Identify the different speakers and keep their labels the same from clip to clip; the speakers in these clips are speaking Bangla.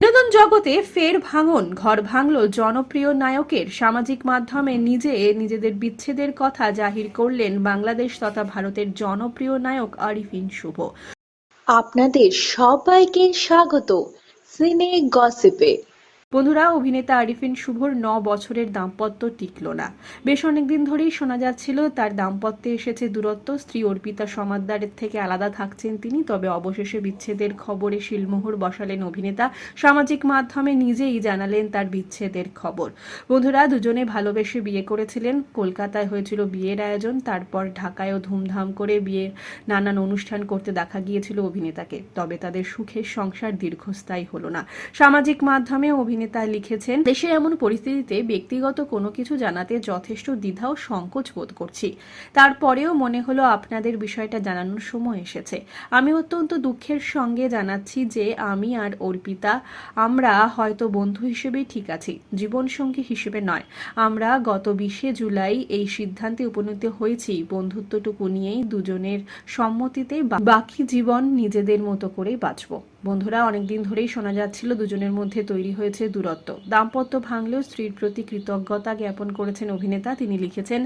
Speaker 1: বিনোদন জগতে ফের ভাঙন, ঘর ভাঙল জনপ্রিয় নায়কের। সামাজিক মাধ্যমে নিজে নিজেদের বিচ্ছেদের কথা জাহির করলেন বাংলাদেশ তথা ভারতের জনপ্রিয় নায়ক আরিফিন শুভ।
Speaker 2: আপনাদের সবাইকে স্বাগত। সিনে গসিপে।
Speaker 1: বন্ধুরা, অভিনেতা আরিফিন শুভর ন বছরের দাম্পত্য টিকল না। বেশ অনেকদিন ধরেই শোনা যাচ্ছিল, তার দাম্পত্যে এসেছে দূরত্ব, স্ত্রী অর্পিতা সমাদ্দারের থেকে আলাদা থাকছেন তিনি, তবে অবশেষে বিচ্ছেদের খবরে শিলমোহর বসালেন অভিনেতা। সামাজিক মাধ্যমে নিজেই জানালেন তার বিচ্ছেদের খবর। বন্ধুরা, দুজনে ভালোবেসে বিয়ে করেছিলেন। কলকাতায় হয়েছিল বিয়ের আয়োজন, তারপর ঢাকায়ও ধুমধাম করে বিয়ের নানান অনুষ্ঠান করতে দেখা গিয়েছিল অভিনেতাকে, তবে তাদের সুখের সংসার দীর্ঘস্থায়ী হলো না। সামাজিক মাধ্যমে অভিনেতা লিখেছেন, দেশের এমন পরিস্থিতিতে ব্যক্তিগত কোনো কিছু জানাতে যথেষ্ট দ্বিধা ও সংকোচ বোধ করছি। তারপরেও মনে হলো আপনাদের বিষয়টা জানানোর সময় এসেছে। আমি অত্যন্ত দুঃখের সঙ্গে জানাচ্ছি যে আমি আর অর্পিতা, আমরা হয়তো বন্ধু হিসেবেই ঠিক আছি, জীবনসঙ্গী হিসেবে নয়। আমরা গত বিশে জুলাই এই সিদ্ধান্তে উপনীত হয়েছি। বন্ধুত্বটুকু নিয়েই দুজনের সম্মতিতে বাকি জীবন নিজেদের মতো করেই বাঁচব। বন্ধুরা, অনেকদিন ধরেই শোনা যাচ্ছিল দুজনের মধ্যে তৈরি হয়েছে দূরত্ব। দাম্পত্য ভাঙলেও স্ত্রীর প্রতি কৃতজ্ঞতা জ্ঞাপন করেছেন অভিনেতা। তিনি লিখেছেন,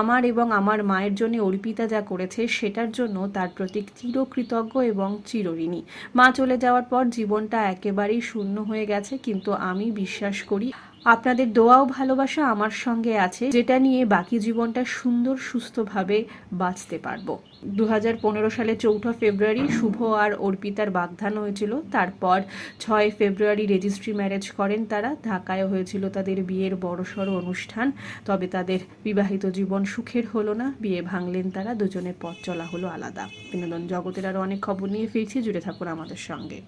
Speaker 1: আমার এবং আমার মায়ের জন্য অর্পিতা যা করেছে, সেটার জন্য তার প্রতি চিরকৃতজ্ঞ এবং চিরঋণী। মা চলে যাওয়ার পর জীবনটা একেবারেই শূন্য হয়ে গেছে, কিন্তু আমি বিশ্বাস করি আপনাদের দোয়া ও ভালোবাসা আমার সঙ্গে আছে, যেটা নিয়ে বাকি জীবনটা সুন্দর, সুস্থভাবে বাঁচতে পারব। দু হাজার পনেরো সালে চৌঠা ফেব্রুয়ারি শুভ আর অর্পিতার বাগধান হয়েছিল। তারপর ছয় ফেব্রুয়ারি রেজিস্ট্রি ম্যারেজ করেন তারা। ঢাকায় হয়েছিল তাদের বিয়ের বড়সড় অনুষ্ঠান। তবে তাদের বিবাহিত জীবন সুখের হলো না। বিয়ে ভাঙলেন তারা দুজনের পথ চলা হলো আলাদা। বিনোদন জগতের আরও অনেক খবর নিয়ে ফিরছি, জুড়ে থাকুন আমাদের সঙ্গে।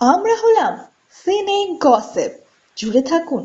Speaker 2: আমরা হলাম সিনে গসিপ। জুড়ে থাকুন।